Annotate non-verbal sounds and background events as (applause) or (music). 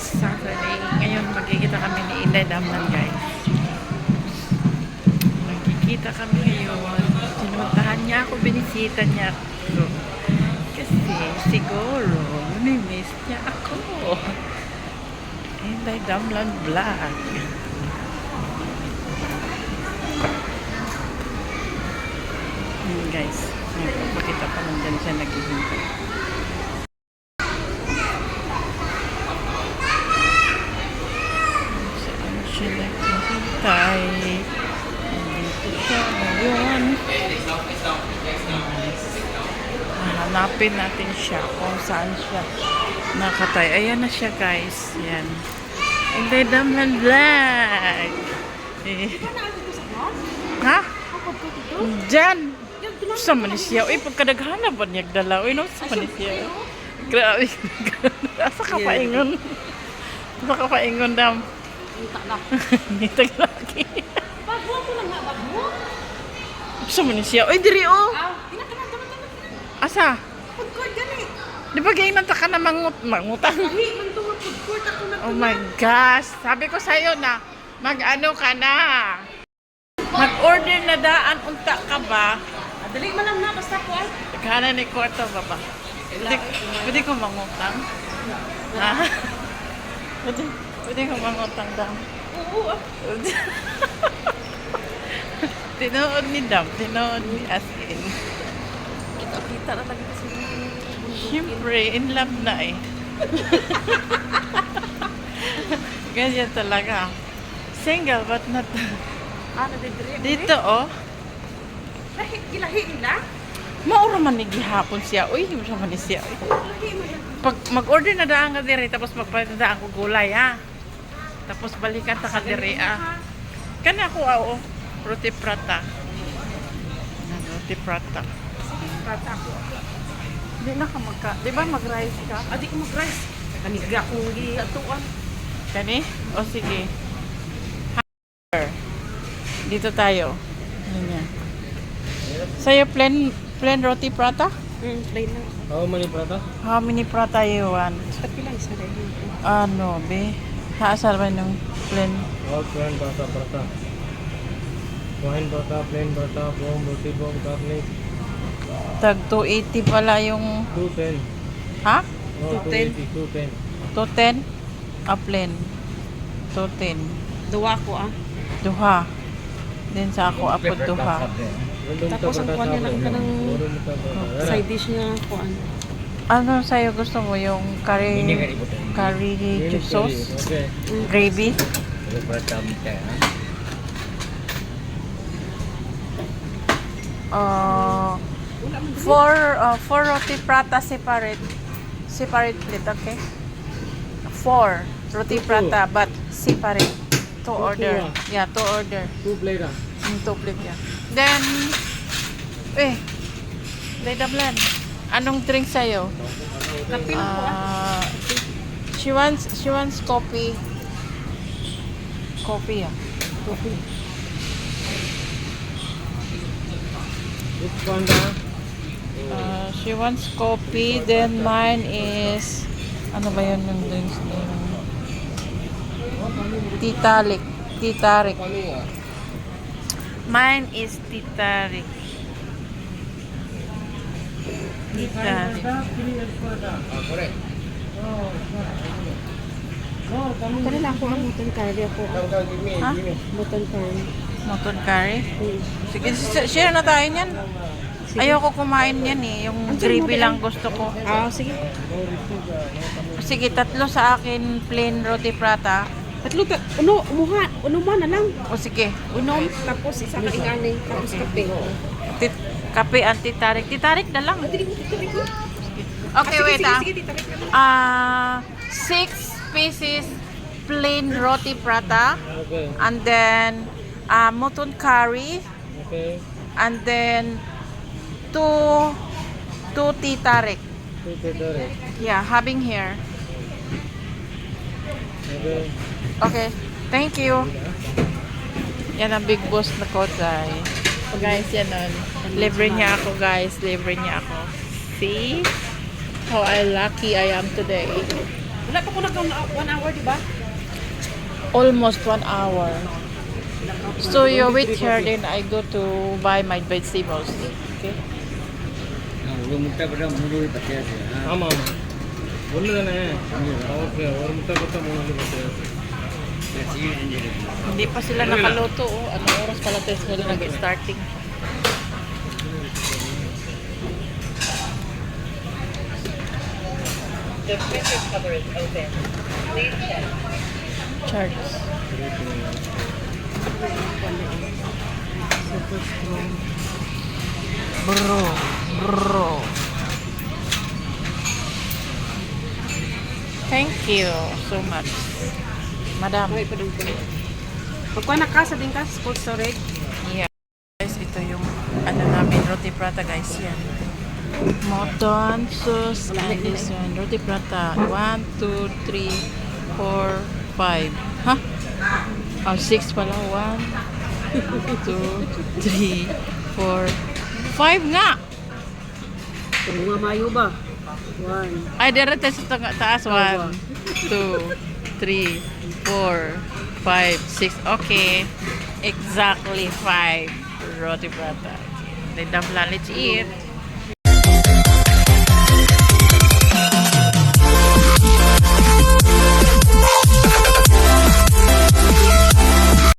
Saturday. Ngayon magkikita kami ni Inday Damnan guys. Magkikita kami ngayon. Sinuntahan niya ako, binisita niya ako. Kasi siguro, namimiss niya ako. Inday Damlan Vlog. Yun guys. Magpapakita pa lang dyan siya naghihintay. Saan siya naghihintay? Nandito siya ngayon. Hanapin natin siya kung saan siya nakatay. Ayan na siya guys. Yan. Damlan Vlog. Eh. Ha? Diyan. Sa Manisya. Uy, pagkadaghanap ba niya dala? Uy, no, sa Manisya. Grabe. Asa ka paingon? Asa ka paingon, dam? Ngitag (laughs) lagi. Bago ko lang nga, bago. Sa Manisya. Uy, diri oh. Ah, tinatanan, tinatanan. Asa? Food court gani. Di ba ganyan ta ka na mangut mangutang? Lahi man tungod food court ako na. Oh my gosh. Sabi ko sa'yo na, mag-ano ka na. Mag-order na daan, unta ka ba? Ah, Dali man lang na, basta ko ah. Kana ni kwarto ba ba? Pwede, pwede ko mangutang? Ha? Pwede, pwede ko mangutang daw. Oo ah. (laughs) tinood ni Dam, tinood ni as in. Kita-kita na lagi kasi. Siyempre, in love na eh. (laughs) Ganyan talaga. Single but not... Ah, nadidiri. Dito oh. Lahi, gilahi nila. Mauro man ni gihapon siya. Uy, siya man ni siya. Uy. Pag mag-order na daan ka diri, tapos magpalit na daan ko gulay ha. Tapos balikan ta ka diri ah. Kana ako ah, oh. Roti prata. Yan, Roti prata. Bata ako. Hindi na ka magka... Di ba mag-rice ka? Ah, di ko mag-rice. Kaniga kong gihatuan. Kani? O sige. Dito tayo. Ganyan. Sa'yo plain, plain roti prata? Hmm, plain lang. How many prata? How many prata you want? Ba't pilang rin? Ano, be? Haasal ba ng plain? All plain prata prata. Wine prata, plain prata, bomb, roti bomb, garlic. Tag 280 pala yung... 210. Ha? Oh, 210. 280, 210. 210? Ah, plain. 210. Duwa ko ah. Duha. Din sa ako, apo duha. Tapos ang kuha niya lang ka ng side dish niya ko ano. Ano sa'yo gusto mo? Yung curry... Curry sauce? Okay. Gravy? Uh, four, uh, four roti prata separate. Separate plate, okay? Four roti prata, but separate. To order. ah. Yeah, to order. Two plate ah. Mm, two plate, yeah. Then, eh, Leda Blan, anong drink sa'yo? Ah. Uh, she wants, she wants coffee. Coffee, ah. Coffee. Which one ah? Uh, she wants coffee, then mine is ano ba yun yung drinks name? Titalik. Titarik. Mine is titarik. Titarik. Tara lang ako ang mutton curry ako. Ha? Mutton curry. Mutton curry? Hmm. Sige, share na tayo niyan. Ayoko kumain yan eh. Yung gravy lang gusto ko. Ah, sige. Sige, tatlo sa akin plain roti prata. Tatlo ta, uno, umuha, uno mo na lang. O sige, Unom, tapos isa ka ingani, tapos kape. tit kape ang titarik. Titarik na lang. Dili ko, Okay, sige, wait sige, ah. Sige, lang. Ah, six pieces plain roti prata. Okay. And then, uh, mutton curry. Okay. And then, two, two titarik. Two Yeah, having here. Okay. Okay, thank you. Yan ang big boss na kotsay. So guys, yan nun. Libre niya ako guys. Libre niya ako. See? How I lucky I am today. Wala pa ko nag one hour, di ba? Almost one hour. So you wait here, then I go to buy my vegetables. Okay? ஒரு முட்டை போட்டா மூணு பச்சை ஆமாம் ஆமாம் ஒன்று தானே ஓகே ஒரு முட்டை கொடுத்தா மூணு வந்து பத்து சீடு செஞ்சிருக்கு Hindi pa sila nakaluto. Oh. Ano oras pala tayo sila nag-starting? The printer cover is open. Please check. Charge. Super strong. Bro. Bro. Thank you so much. Madam. Ay, padang ko. Pagkuha na ka sa din ka, cold storage. Yeah. Guys, ito yung ano namin, roti prata guys. Yan. Mutton, sauce, and this one. Roti prata. One, two, three, four, five. Ha? Oh, six pala. One, two, three, four, five nga! Kung mga mayo ba? One. Ay, direct tayo sa ta- taas. One, two, three, four, five, six. Okay. Exactly five roti prata. Okay. Then, let's eat.